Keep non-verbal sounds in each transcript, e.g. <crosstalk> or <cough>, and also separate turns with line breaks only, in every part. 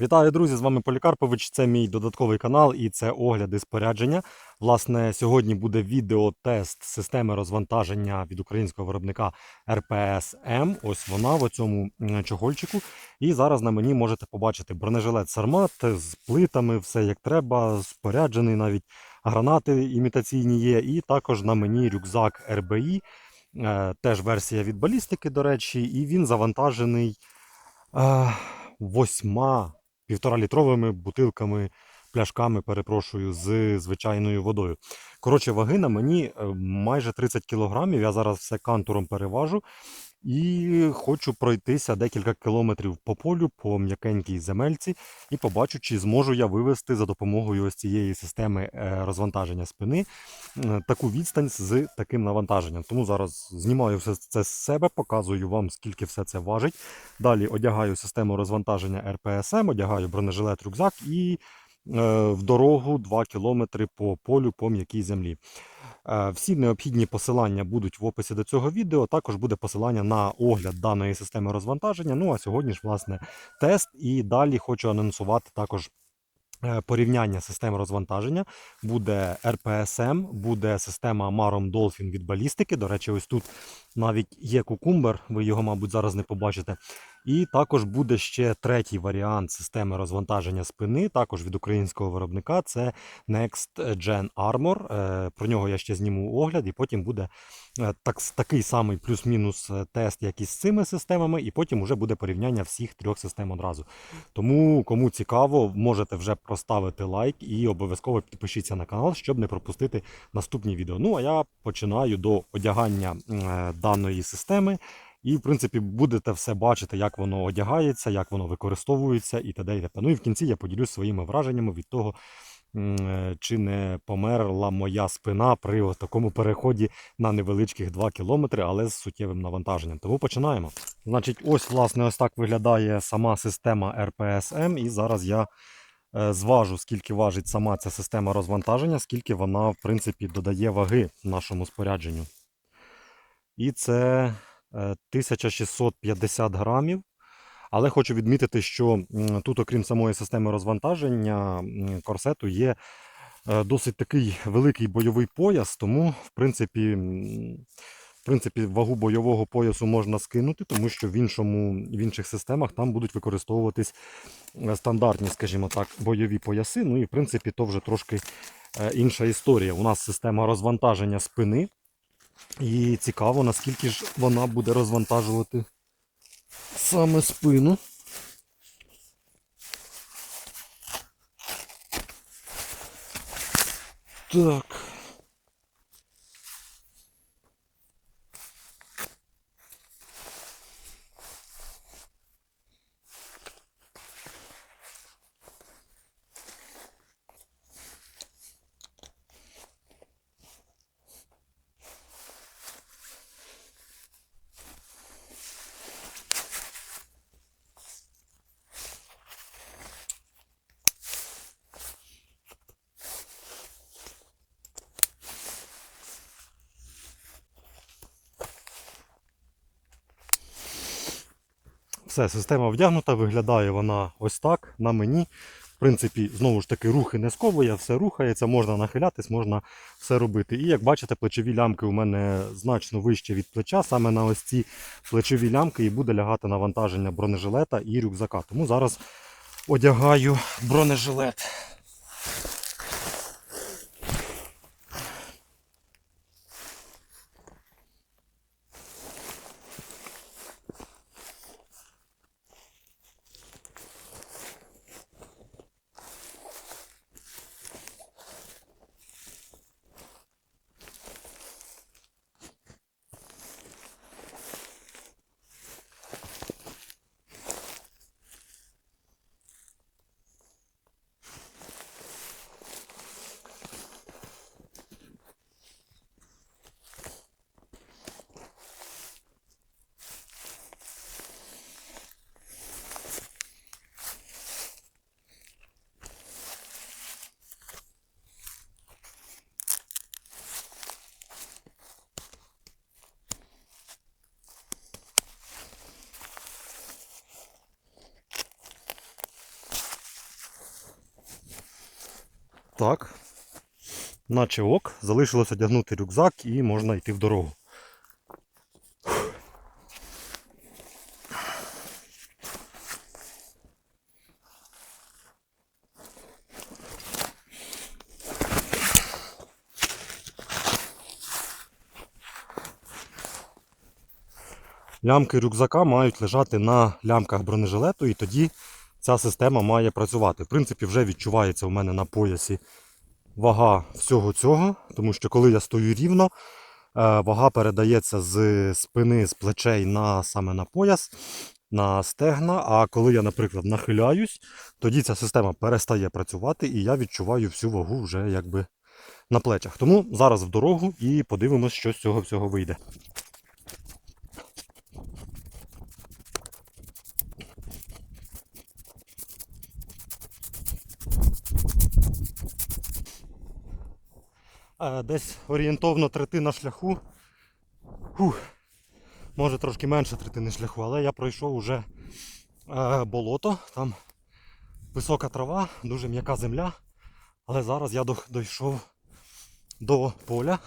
Вітаю, друзі! З вами Полікарпович. Це мій додатковий канал і це огляди спорядження. Власне, сьогодні буде відеотест системи розвантаження від українського виробника RPS M. Ось вона в цьому чохольчику. І зараз на мені можете побачити бронежилет Сармат з плитами, все як треба, споряджений, навіть гранати імітаційні є. І також на мені рюкзак RBI, е, теж версія від балістики, до речі, і він завантажений. е, Восьма півторалітровими бутилками, пляшками, перепрошую, з звичайною водою. Коротше, ваги на мені е, майже 30 кілограмів. Я зараз все кантуром переважу. І хочу пройтися декілька кілометрів по полю, по м'якенькій земельці, і побачу, чи зможу я вивести за допомогою ось цієї системи е, розвантаження спини таку відстань з таким навантаженням. Тому зараз знімаю все це з себе, показую вам, скільки все це важить. Далі одягаю систему розвантаження РПСМ, одягаю бронежилет рюкзак і е, в дорогу 2 кілометри по полю по м'якій землі. Е, Всі необхідні посилання будуть в описі до цього відео. Також буде посилання на огляд даної системи розвантаження. Ну а сьогодні ж, власне, тест. І далі хочу анонсувати також. е, Порівняння систем розвантаження буде RPSM, буде система Marom Dolphin від балістики. До речі, ось тут навіть є кукумбер, ви його, мабуть, зараз не побачите. І також буде ще третій варіант системи розвантаження спини, також від українського виробника. Це Next Gen Armor. Е, Про нього я ще зніму огляд, і потім буде е, так, такий самий плюс-мінус е, тест, як і з цими системами, і потім вже буде порівняння всіх трьох систем одразу. Тому, кому цікаво, можете вже проставити лайк і обов'язково підпишіться на канал, щоб не пропустити наступні відео. Ну а я починаю до одягання даної системи. І, в принципі, будете все бачити, як воно одягається, як воно використовується і т.д. і. Ну і в кінці я поділюсь своїми враженнями від того, е, чи не померла моя спина при такому переході на невеличких 2 кілометри, але з суттєвим навантаженням. Тому починаємо. Значить, ось, власне, ось так виглядає сама система RPSM. І зараз я е, зважу, скільки важить сама ця система розвантаження, скільки вона, в принципі, додає ваги нашому спорядженню. І це 1650 грамів. Але хочу відмітити, що тут, окрім самої системи розвантаження корсету, є е, досить такий великий бойовий пояс, тому, в принципі, в принципі, вагу бойового поясу можна скинути, тому що в, іншому, в інших системах там будуть використовуватись е, стандартні, скажімо так, бойові пояси. Ну і в принципі, то вже трошки е, інша історія. У нас система розвантаження спини. І цікаво, наскільки ж вона буде розвантажувати саме спину. Так. Все, система вдягнута, виглядає вона ось так на мені. В принципі, знову ж таки, рухи не сковує, все рухається, можна нахилятись, можна все робити. І як бачите, плечові лямки у мене значно вище від плеча. Саме на ось ці плечові лямки і буде лягати навантаження бронежилета і рюкзака. Тому зараз одягаю бронежилет. Так. Наче ок, залишилось одягнути рюкзак і можна йти в дорогу. Лямки рюкзака мають лежати на лямках бронежилету, і тоді ця система має працювати. В принципі, вже відчувається у мене на поясі вага всього цього, тому що коли я стою рівно, е, вага передається з спини, з плечей на саме на пояс, на стегна. А коли я, наприклад, нахиляюсь, тоді ця система перестає працювати, і я відчуваю всю вагу вже якби на плечах. Тому зараз в дорогу і подивимось, що з цього всього вийде. Десь орієнтовно третина шляху. Фух. Може трошки менше третини шляху, але я пройшов уже е, болото, там висока трава, дуже м'яка земля. Але зараз я дійшов до поля.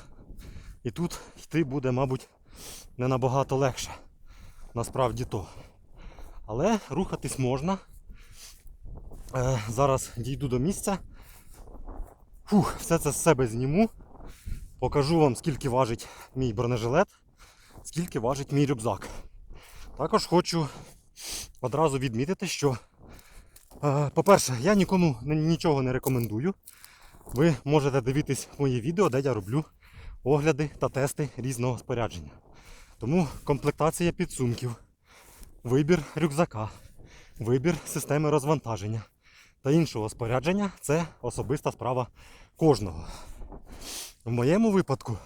І тут йти буде, мабуть, не набагато легше. Насправді то. Але рухатись можна. Е, зараз дійду до місця. Фух, все це з себе зніму. Покажу вам, скільки важить мій бронежилет, скільки важить мій рюкзак. Також хочу одразу відмітити, що, е, по-перше, я нікому нічого не рекомендую. Ви можете дивитись мої відео, де я роблю огляди та тести різного спорядження. Тому комплектація підсумків, вибір рюкзака, вибір системи розвантаження та іншого спорядження це особиста справа кожного. В моєму випадку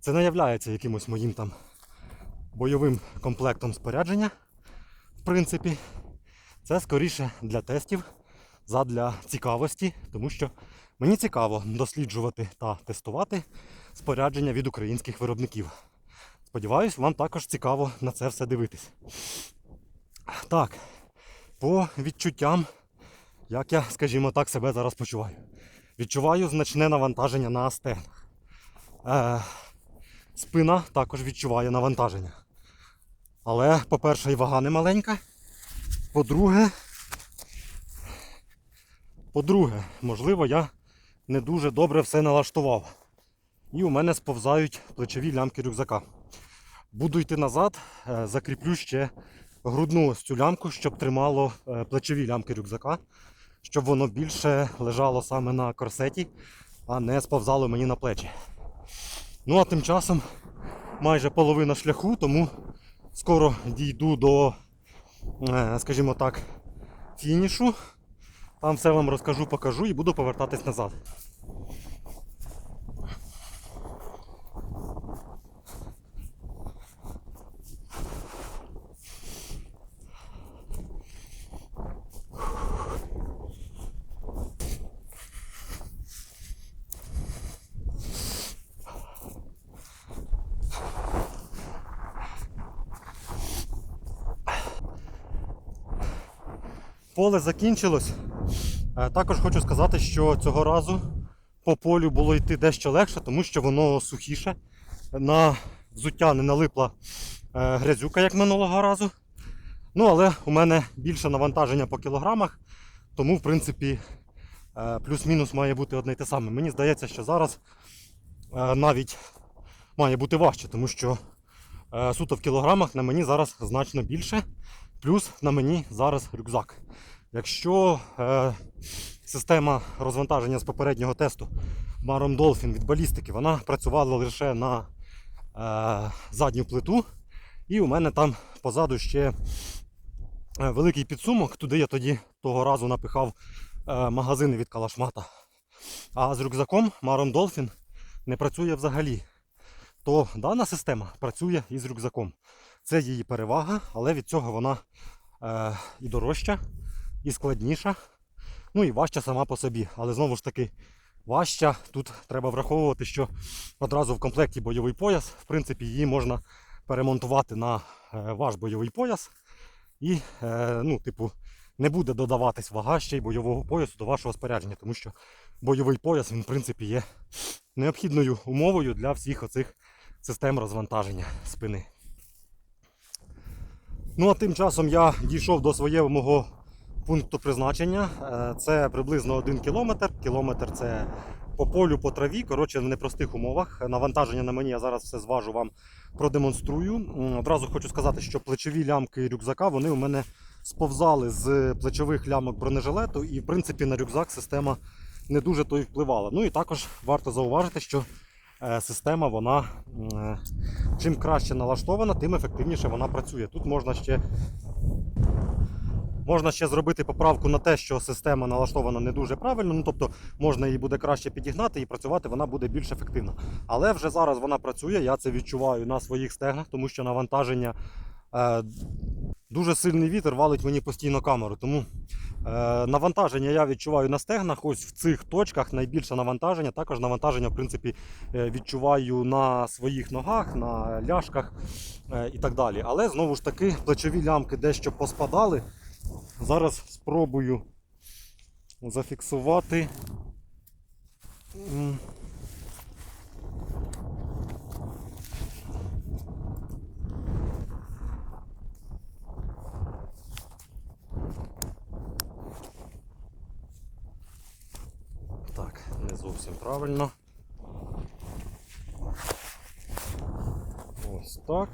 це не являється якимось моїм там бойовим комплектом спорядження. В принципі, це скоріше для тестів, задля цікавості, тому що мені цікаво досліджувати та тестувати спорядження від українських виробників. Сподіваюсь, вам також цікаво на це все дивитись. Так, по відчуттям, як я, скажімо так, себе зараз почуваю. Відчуваю значне навантаження на стегнах. Е, спина також відчуває навантаження. Але, по-перше, і вага не маленька. По-друге, по-друге, можливо, я не дуже добре все налаштував. І у мене сповзають плечові лямки рюкзака. Буду йти назад, е, закріплю ще грудну ось цю лямку, щоб тримало е, плечові лямки рюкзака, щоб воно більше лежало саме на корсеті, а не сповзало мені на плечі. Ну а тим часом майже половина шляху, тому скоро дійду до, е, скажімо так, фінішу. Там все вам розкажу, покажу і буду повертатись назад. Поле закінчилось. Е, Також хочу сказати, що цього разу по полю було йти дещо легше, тому що воно сухіше. На взуття не налипла е, грязюка, як минулого разу. Ну, але у мене більше навантаження по кілограмах, тому, в принципі, е, плюс-мінус має бути одне й те саме. Мені здається, що зараз навіть має бути важче, тому що суто в кілограмах на мені зараз значно більше. Плюс на мені зараз рюкзак. Якщо е, система розвантаження з попереднього тесту Marom Dolphin від балістики, вона працювала лише на е, задню плиту, і у мене там позаду ще е, великий підсумок. Туди я тоді того разу напихав е, магазини від Калашмата. А з рюкзаком Marom Dolphin не працює взагалі. То дана система працює із рюкзаком. Це її перевага, але від цього вона е, і дорожча, і складніша, ну і важча сама по собі. Але знову ж таки, важча. Тут треба враховувати, що одразу в комплекті бойовий пояс. В принципі, її можна перемонтувати на е, ваш бойовий пояс і, е, ну, типу, не буде додаватись вага ще й бойового поясу до вашого спорядження, тому що бойовий пояс він, в принципі, є необхідною умовою для всіх оцих систем розвантаження спини. Ну а тим часом я дійшов до свого пункту призначення. Е, Це приблизно один кілометр. Кілометр це по полю, по траві. Коротше, в непростих умовах. Навантаження на мені я зараз все зважу вам продемонструю. Одразу хочу сказати, що плечові лямки рюкзака вони у мене сповзали з плечових лямок бронежилету, і в принципі на рюкзак система не дуже то й впливала. Ну і також варто зауважити, що система вона е, чим краще налаштована, тим ефективніше вона працює. Тут можна ще Можна ще зробити поправку на те, що система налаштована не дуже правильно, ну тобто можна її буде краще підігнати і працювати вона буде більш ефективно. Але вже зараз вона працює, я це відчуваю на своїх стегнах, тому що навантаження е, дуже сильний вітер валить мені постійно камеру. Тому е, навантаження я відчуваю на стегнах. Ось в цих точках найбільше навантаження. Також навантаження, в принципі, е, відчуваю на своїх ногах, на ляшках е, і так далі. Але знову ж таки плечові лямки дещо поспадали. Зараз спробую зафіксувати. М. Так, не зовсім правильно. Ось так.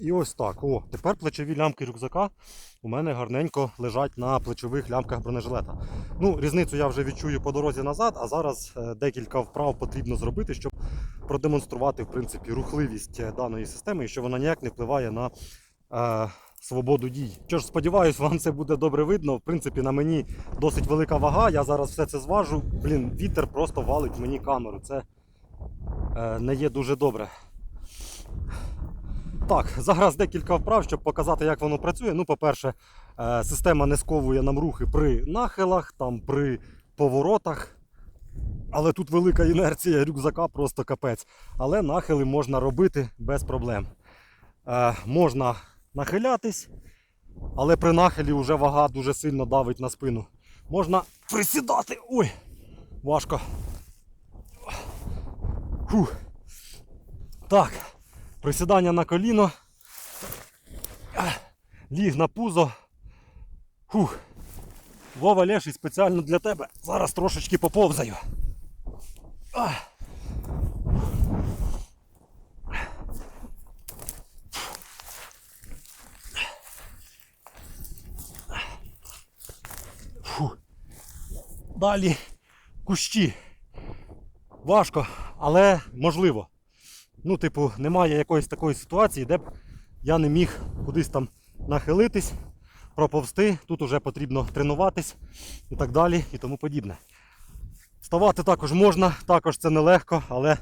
І ось так. О, тепер плечові лямки рюкзака у мене гарненько лежать на плечових лямках бронежилета. Ну, різницю я вже відчую по дорозі назад, а зараз е, декілька вправ потрібно зробити, щоб продемонструвати в принципі рухливість е, даної системи і що вона ніяк не впливає на е, свободу дій. Що ж, сподіваюсь, вам це буде добре видно. В принципі, на мені досить велика вага. Я зараз все це зважу. Блін, вітер просто валить мені камеру. Це е, не є дуже добре. Так, зараз декілька вправ, щоб показати, як воно працює. Ну, по-перше, е, система не сковує нам рухи при нахилах, там при поворотах. Але тут велика інерція рюкзака, просто капець. Але нахили можна робити без проблем. Е, можна нахилятись, але при нахилі вже вага дуже сильно давить на спину. Можна присідати. Ой, важко. Фух. Так. Присідання на коліно. Ліг на пузо. Фух. Вова Леший спеціально для тебе. Зараз трошечки поповзаю. Далі кущі. Важко, але можливо. Ну, типу, немає якоїсь такої ситуації, де б я не міг кудись там нахилитись, проповзти. Тут вже потрібно тренуватись і так далі, і тому подібне. Вставати також можна, також це нелегко, але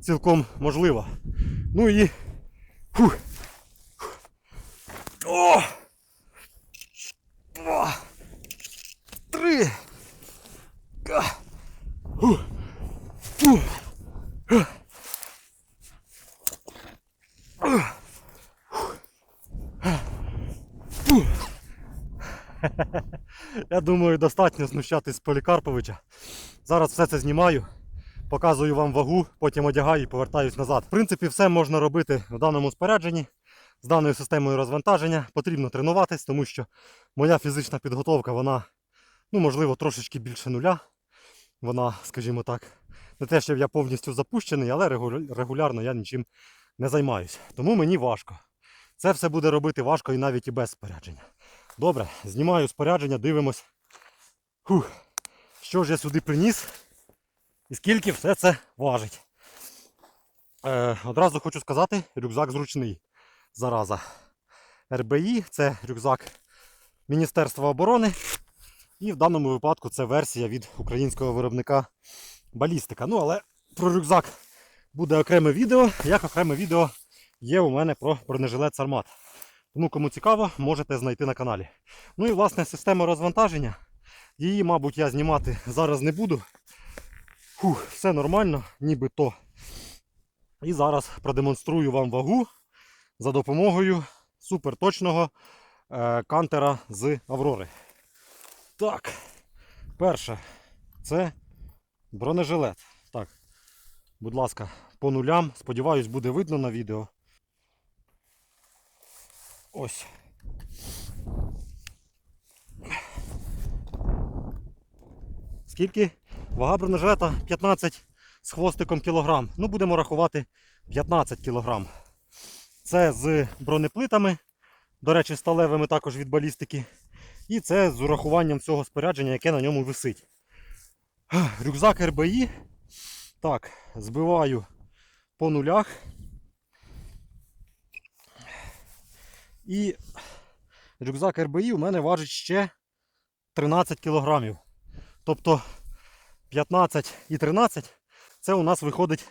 цілком можливо. Ну і. Фух. О! О! Три. Я думаю, достатньо знущатись з Полікарповича. Зараз все це знімаю, показую вам вагу, потім одягаю і повертаюсь назад. В принципі, все можна робити в даному спорядженні з даною системою розвантаження. Потрібно тренуватись, тому що моя фізична підготовка, вона, ну, можливо, трошечки більше нуля. Вона, скажімо так, не те, що я повністю запущений, але регулярно я нічим не займаюся. Тому мені важко. Це все буде робити важко і навіть і без спорядження. Добре, знімаю спорядження, дивимось. Фух. Що ж я сюди приніс і скільки все це важить. Е, одразу хочу сказати, рюкзак зручний. Зараза. РБІ це рюкзак Міністерства оборони. І в даному випадку це версія від українського виробника балістика. Ну, але про рюкзак буде окреме відео. Як окреме відео є у мене про бронежилет Сармат. Тому кому цікаво, можете знайти на каналі. Ну і власне система розвантаження. Її, мабуть, я знімати зараз не буду. Фух, все нормально, нібито І зараз продемонструю вам вагу за допомогою суперточного е, кантера з Аврори. Так, перше, це бронежилет. Так, будь ласка, по нулям. Сподіваюсь, буде видно на відео. Ось. Скільки? Вага бронежилета 15 з хвостиком кілограм. Ну, будемо рахувати 15 кілограм. Це з бронеплитами, до речі, сталевими також від балістики. І це з урахуванням всього спорядження, яке на ньому висить. Рюкзак РБІ. Так, збиваю по нулях. І рюкзак РБІ у мене важить ще 13 кілограмів. Тобто 15 і 13 це у нас виходить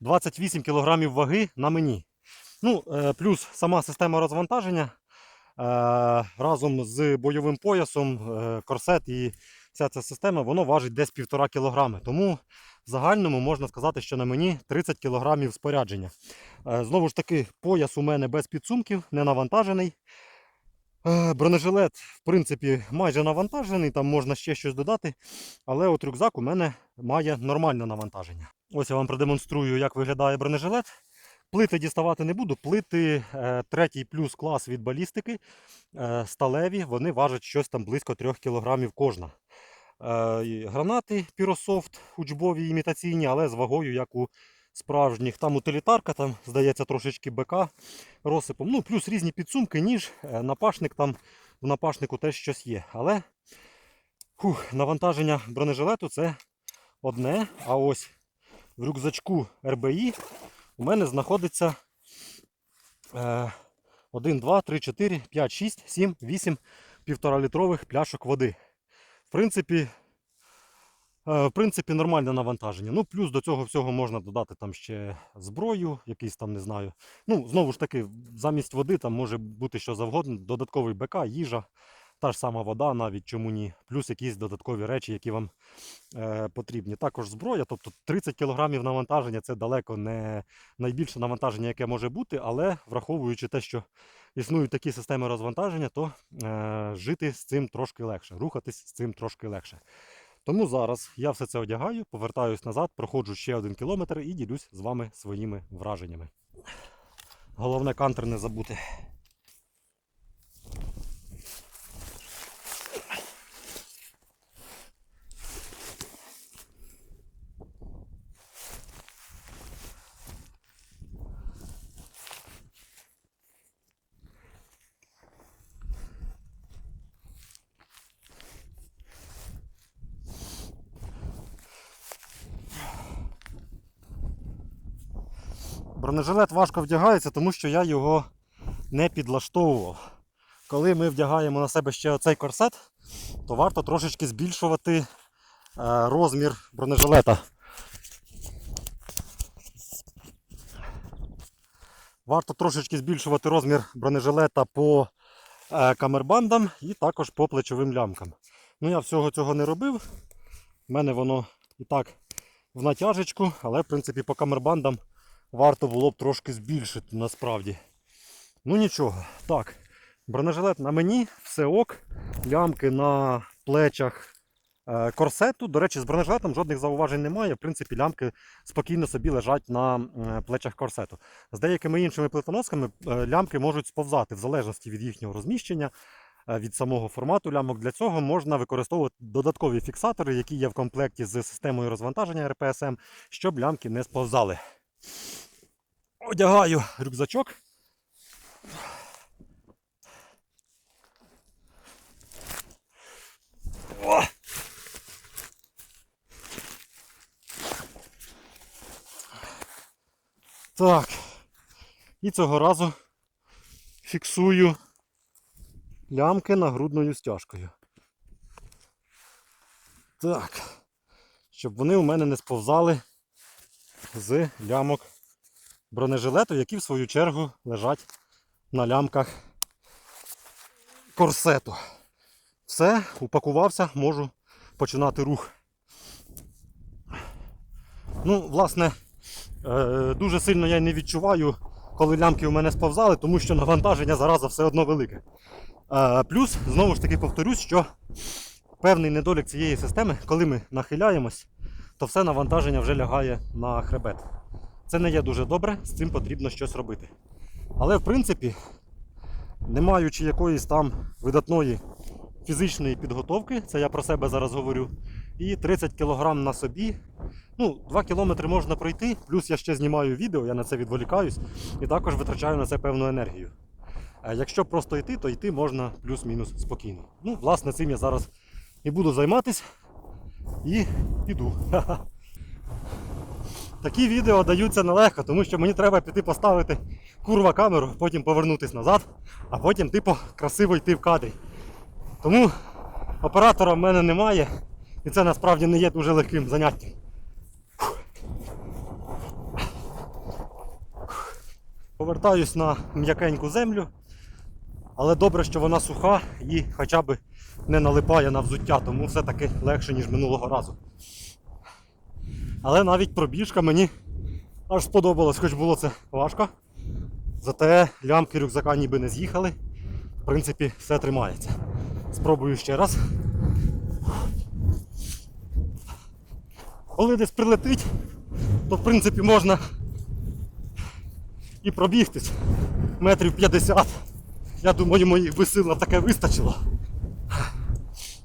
28 кілограмів ваги на мені. Ну, е, плюс сама система розвантаження е, разом з бойовим поясом, е, корсет і вся ця система, воно важить десь 1,5 кілограми. Тому в загальному можна сказати, що на мені 30 кілограмів спорядження. Е, Знову ж таки, пояс у мене без підсумків, не навантажений. Е, Бронежилет, в принципі, майже навантажений, там можна ще щось додати. Але от рюкзак у мене має нормальне навантаження. Ось я вам продемонструю, як виглядає бронежилет. Плити діставати не буду. Плити е, третій плюс клас від балістики. Сталеві, вони важать щось там близько 3 кг кожна. Е, гранати Пірософт учбові імітаційні, але з вагою, як у справжніх. Там утилітарка, там, здається, трошечки БК розсипом. Ну, плюс різні підсумки, ніж, е, напашник там в напашнику теж щось є. Але фух, навантаження бронежилету це одне. А ось в рюкзачку РБІ у мене знаходиться е, 1, 2, 3, 4, 5, 6, 7, 8 півтора літрових пляшок води. Принципі, е, в принципі, нормальне навантаження. Ну, плюс до цього всього можна додати там ще зброю, якийсь там, не знаю. Ну, знову ж таки, замість води там може бути що завгодно, додатковий БК, їжа, та ж сама вода, навіть чому ні, плюс якісь додаткові речі, які вам е, потрібні. Також зброя, тобто 30 кг навантаження це далеко не найбільше навантаження, яке може бути, але враховуючи те, що існують такі системи розвантаження, то е, жити з цим трошки легше, рухатись з цим трошки легше. Тому зараз я все це одягаю, повертаюсь назад, проходжу ще один кілометр і ділюсь з вами своїми враженнями. Головне кантер не забути. Бронежилет важко вдягається, тому що я його не підлаштовував. Коли ми вдягаємо на себе ще оцей корсет, то варто трошечки збільшувати е, розмір бронежилета. Варто трошечки збільшувати розмір бронежилета по е, камербандам і також по плечовим лямкам. Ну я всього цього не робив. У мене воно і так в натяжечку, але в принципі по камербандам варто було б трошки збільшити насправді. Ну нічого. Так, бронежилет на мені, все ок. Лямки на плечах е, корсету. До речі, з бронежилетом жодних зауважень немає. В принципі, лямки спокійно собі лежать на е, плечах корсету. З деякими іншими плитоносками е, лямки можуть сповзати в залежності від їхнього розміщення. Від самого формату лямок для цього можна використовувати додаткові фіксатори, які є в комплекті з системою розвантаження РПСМ, щоб лямки не сповзали. Одягаю рюкзачок. О! Так. І цього разу фіксую лямки нагрудною стяжкою. Так. Щоб вони у мене не сповзали з лямок бронежилету, які в свою чергу лежать на лямках корсету. Все, упакувався, можу починати рух. Ну, власне, Е, дуже сильно я не відчуваю, коли лямки у мене сповзали, тому що навантаження зараза все одно велике. Е, плюс, знову ж таки повторюсь, що певний недолік цієї системи, коли ми нахиляємось, то все навантаження вже лягає на хребет. Це не є дуже добре, з цим потрібно щось робити. Але в принципі, не маючи якоїсь там видатної фізичної підготовки, це я про себе зараз говорю, і 30 кг на собі. Ну, 2 кілометри можна пройти, плюс я ще знімаю відео, я на це відволікаюсь і також витрачаю на це певну енергію. А якщо просто йти, то йти можна плюс-мінус спокійно. Ну, власне, цим я зараз і буду займатися і піду. <laughs> Такі відео даються нелегко, тому що мені треба піти поставити курва камеру, потім повернутися назад, а потім, типу, красиво йти в кадрі. Тому оператора в мене немає, і це насправді не є дуже легким заняттям. Повертаюсь на м'якеньку землю, але добре, що вона суха і хоча б не налипає на взуття, тому все-таки легше, ніж минулого разу. Але навіть пробіжка мені аж сподобалась, хоч було це важко. Зате лямки рюкзака ніби не з'їхали. В принципі, все тримається. Спробую ще раз. Коли десь прилетить, то в принципі можна і пробігтись метрів 50. Я думаю, моїх би сил на таке вистачило.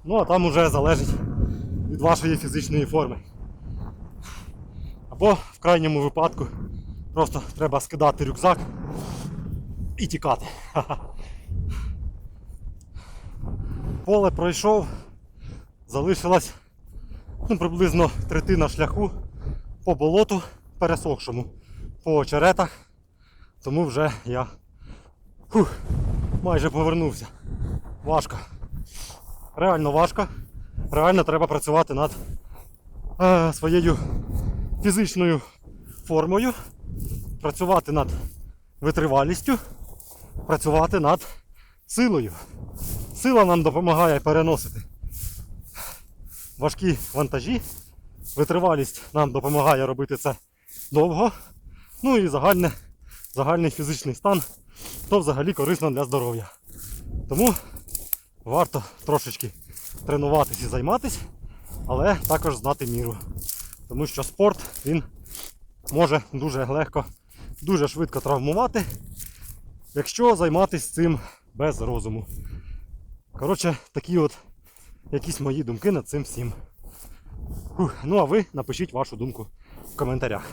Ну а там уже залежить від вашої фізичної форми. Або в крайньому випадку просто треба скидати рюкзак і тікати. Поле пройшов, залишилась ну, приблизно третина шляху по болоту пересохшому, по очеретах. Тому вже я фух, майже повернувся. Важко. Реально важко. Реально треба працювати над е, своєю фізичною формою, працювати над витривалістю, працювати над силою. Сила нам допомагає переносити важкі вантажі. Витривалість нам допомагає робити це довго. Ну і загальне, загальний фізичний стан то взагалі корисно для здоров'я. Тому варто трошечки тренуватись і займатись, але також знати міру. Тому що спорт він може дуже легко, дуже швидко травмувати, якщо займатися цим без розуму. Коротше, такі от якісь мої думки над цим всім. Фух, ну а ви напишіть вашу думку в коментарях.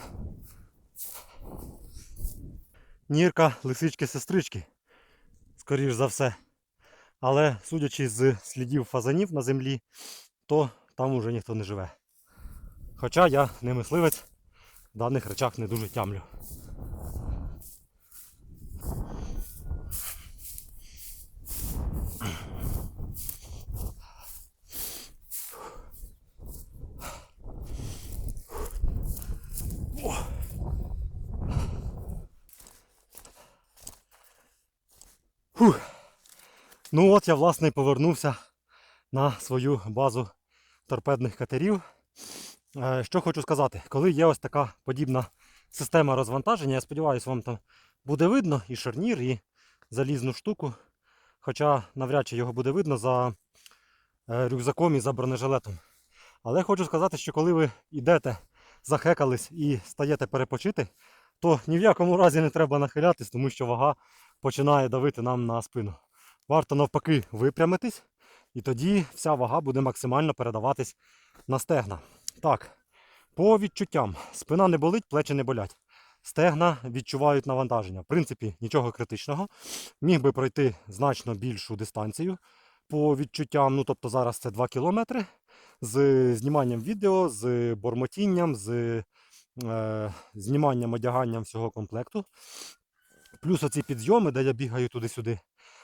Нірка лисички-сестрички, скоріш за все. Але судячи з слідів фазанів на землі, то там уже ніхто не живе. Хоча я не мисливець, в даних речах не дуже тямлю. Ну от я власне повернувся на свою базу торпедних катерів. Е, Що хочу сказати, коли є ось така подібна система розвантаження, я сподіваюся, вам там буде видно і шарнір, і залізну штуку. Хоча навряд чи його буде видно за е, рюкзаком і за бронежилетом. Але хочу сказати, що коли ви йдете, захекались і стаєте перепочити, то ні в якому разі не треба нахилятись, тому що вага починає давити нам на спину. Варто навпаки випрямитись, і тоді вся вага буде максимально передаватись на стегна. Так, по відчуттям. Спина не болить, плечі не болять. Стегна відчувають навантаження. В принципі, нічого критичного. Міг би пройти значно більшу дистанцію по відчуттям. Ну, тобто зараз це 2 кілометри з зніманням відео, з бормотінням, з е, зніманням, одяганням всього комплекту. Плюс оці підйоми, де я бігаю туди-сюди.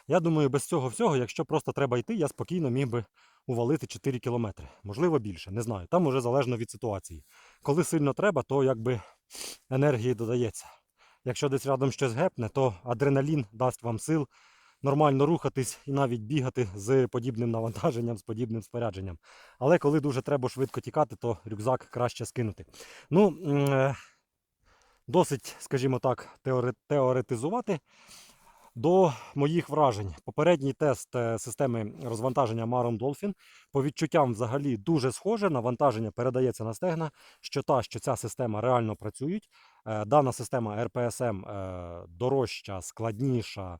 Я думаю, без цього всього, якщо просто треба йти, я спокійно міг би увалити 4 кілометри. Можливо, більше, не знаю. Там уже залежно від ситуації. Коли сильно треба, то якби енергії додається. Якщо десь рядом щось гепне, то адреналін дасть вам сил нормально рухатись і навіть бігати з подібним навантаженням, з подібним спорядженням. Але коли дуже треба швидко тікати, то рюкзак краще скинути. Ну, е, досить, скажімо так, теоретизувати. До моїх вражень. Попередній тест е, системи розвантаження Maron Dolphin по відчуттям взагалі дуже схоже. Навантаження передається на стегна. Що та, що ця система реально працюють. Е, Дана система RPSM е, дорожча, складніша,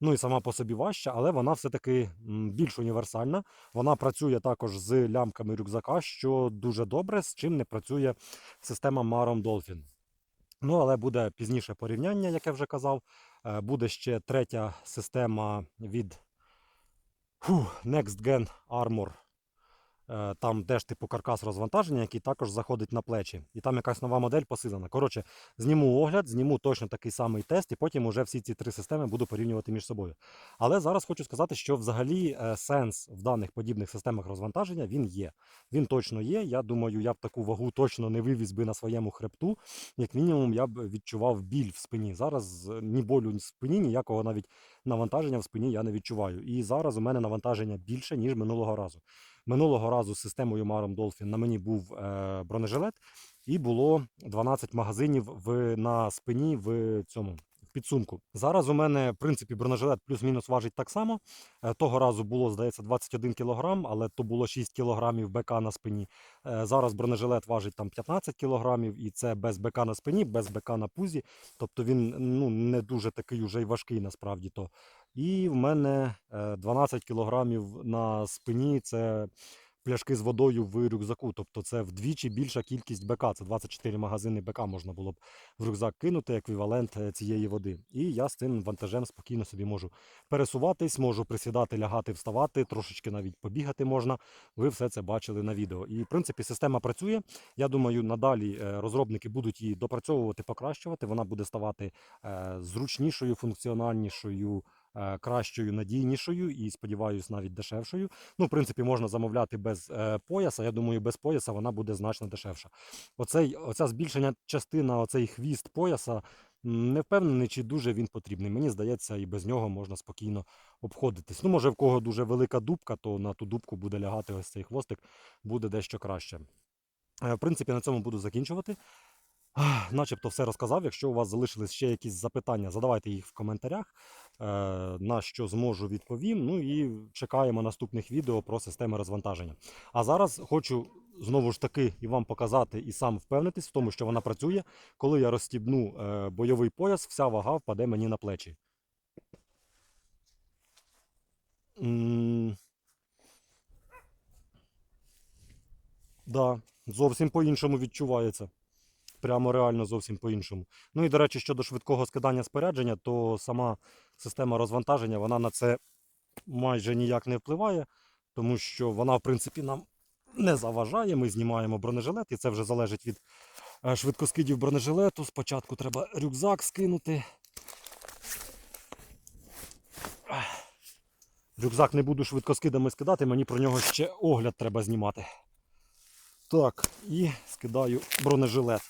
ну і сама по собі важча, але вона все-таки більш універсальна. Вона працює також з лямками рюкзака, що дуже добре, з чим не працює система Maron Dolphin. Ну, але буде пізніше порівняння, як я вже казав. Е, Буде ще третя система від Next Gen Armor. Е, Там теж типу каркас розвантаження, який також заходить на плечі. І там якась нова модель посилена. Коротше, зніму огляд, зніму точно такий самий тест, і потім уже всі ці три системи буду порівнювати між собою. Але зараз хочу сказати, що взагалі е, сенс в даних подібних системах розвантаження він є. Він точно є. Я думаю, я б таку вагу точно не вивіз би на своєму хребту. Як мінімум, я б відчував біль в спині. Зараз е, ні болю в спині, ніякого навіть навантаження в спині я не відчуваю. І зараз у мене навантаження більше, ніж минулого разу. Минулого разу з системою Marom Dolphin на мені був е, бронежилет, і було 12 магазинів в, на спині в цьому. Підсумку. Зараз у мене, в принципі, бронежилет плюс-мінус важить так само. Е, Того разу було, здається, 21 кг, але то було 6 кг БК на спині. Е, Зараз бронежилет важить там 15 кг, і це без БК на спині, без БК на пузі. Тобто він ну, не дуже такий уже й важкий насправді то. І в мене е, 12 кілограмів на спині це пляшки з водою в рюкзаку. Тобто це вдвічі більша кількість БК. Це 24 магазини БК можна було б в рюкзак кинути, еквівалент е, цієї води. І я з цим вантажем спокійно собі можу пересуватись, можу присідати, лягати, вставати, трошечки навіть побігати можна. Ви все це бачили на відео. І в принципі система працює. Я думаю, надалі е, розробники будуть її допрацьовувати, покращувати. Вона буде ставати е, зручнішою, функціональнішою е, кращою, надійнішою і, сподіваюсь, навіть дешевшою. Ну, в принципі, можна замовляти без е, пояса. Я думаю, без пояса вона буде значно дешевша. Оцей, оця збільшення частина, оцей хвіст пояса. Не впевнений, чи дуже він потрібний. Мені здається, і без нього можна спокійно обходитись. Ну, може, в кого дуже велика дубка, то на ту дубку буде лягати ось цей хвостик, буде дещо краще. Е, В принципі, на цьому буду закінчувати. Начебто все розказав. Якщо у вас залишились ще якісь запитання, задавайте їх в коментарях, е, на що зможу відповім. Ну і чекаємо наступних відео про системи розвантаження. А зараз хочу знову ж таки і вам показати, і сам впевнитись в тому, що вона працює. Коли я розстібну е, бойовий пояс, вся вага впаде мені на плечі. Да, зовсім по-іншому відчувається. Прямо реально зовсім по-іншому. Ну і до речі, щодо швидкого скидання спорядження, то сама система розвантаження вона на це майже ніяк не впливає, тому що вона, в принципі, нам не заважає. Ми знімаємо бронежилет, і це вже залежить від е, швидкоскидів бронежилету. Спочатку треба рюкзак скинути. Рюкзак не буду швидкоскидами скидати, мені про нього ще огляд треба знімати. Так, і скидаю бронежилет.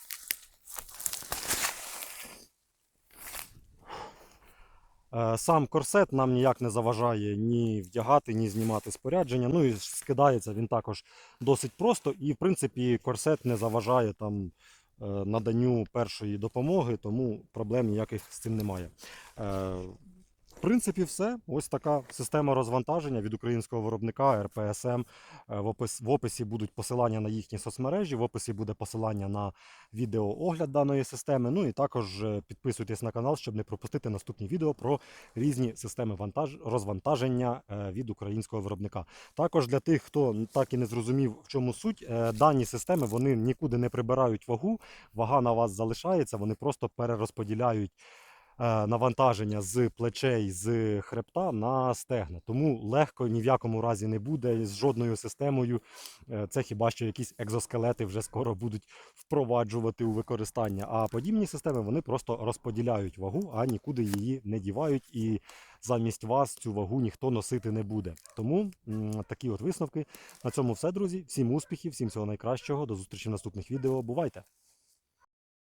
Сам корсет нам ніяк не заважає ні вдягати, ні знімати спорядження. Ну і скидається він також досить просто. І, в принципі, корсет не заважає там е, наданню першої допомоги, тому проблем ніяких з цим немає. Принципі, все. Ось така система розвантаження від українського виробника РПСМ. Е, В опис- в описі будуть посилання на їхні соцмережі, в описі буде посилання на відеоогляд даної системи. Ну і також е, підписуйтесь на канал, щоб не пропустити наступні відео про різні системи вантаж... розвантаження е, від українського виробника. Також для тих, хто так і не зрозумів, в чому суть, дані системи вони нікуди не прибирають вагу, вага на вас залишається, вони просто перерозподіляють навантаження з плечей, з хребта на стегна. Тому легко ні в якому разі не буде з жодною системою. Е, Це хіба що якісь екзоскелети вже скоро будуть впроваджувати у використання. А подібні системи вони просто розподіляють вагу, а нікуди її не дівають. І замість вас цю вагу ніхто носити не буде. Тому такі от висновки. На цьому все, друзі. Всім успіхів, всім всього найкращого. До зустрічі в наступних відео. Бувайте!